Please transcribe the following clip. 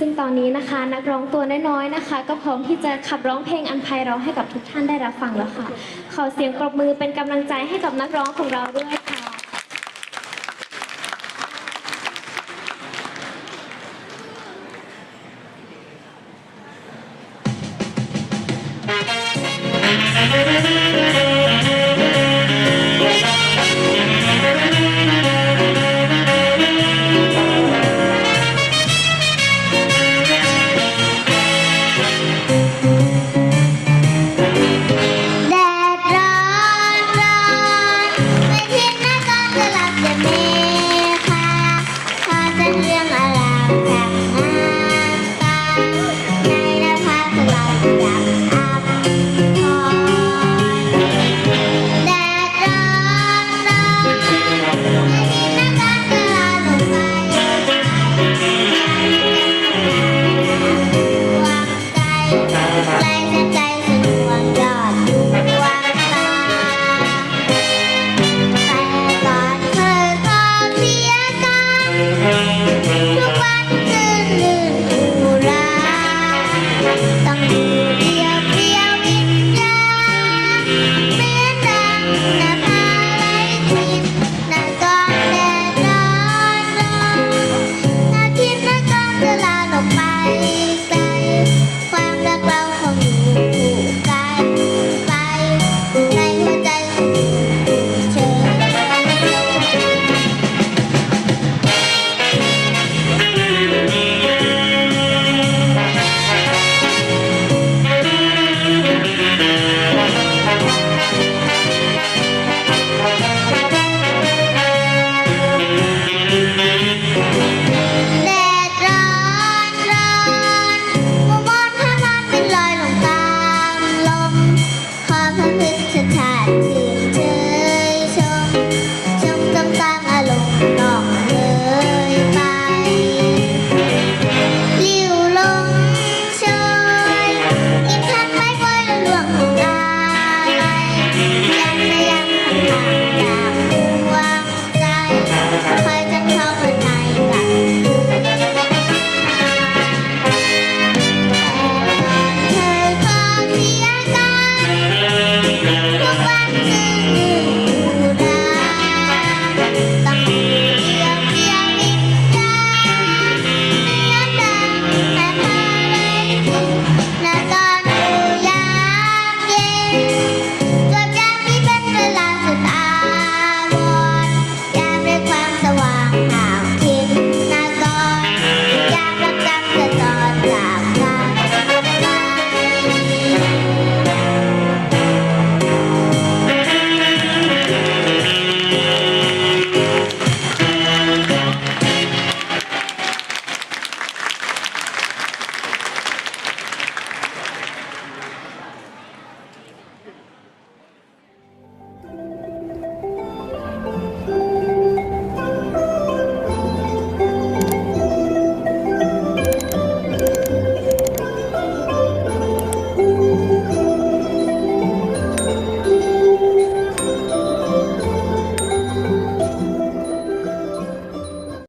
ซึ่งตอนนี้นะคะนักร้องตัวน้อยๆนะคะ ก็พร้อมที่จะขับร้องเพลงอันไพเราะให้กับทุกท่านได้รับฟังแล้วค่ะ ขอเสียงปรบมือเป็นกำลังใจให้กับนักร้องของเราด้วย ไป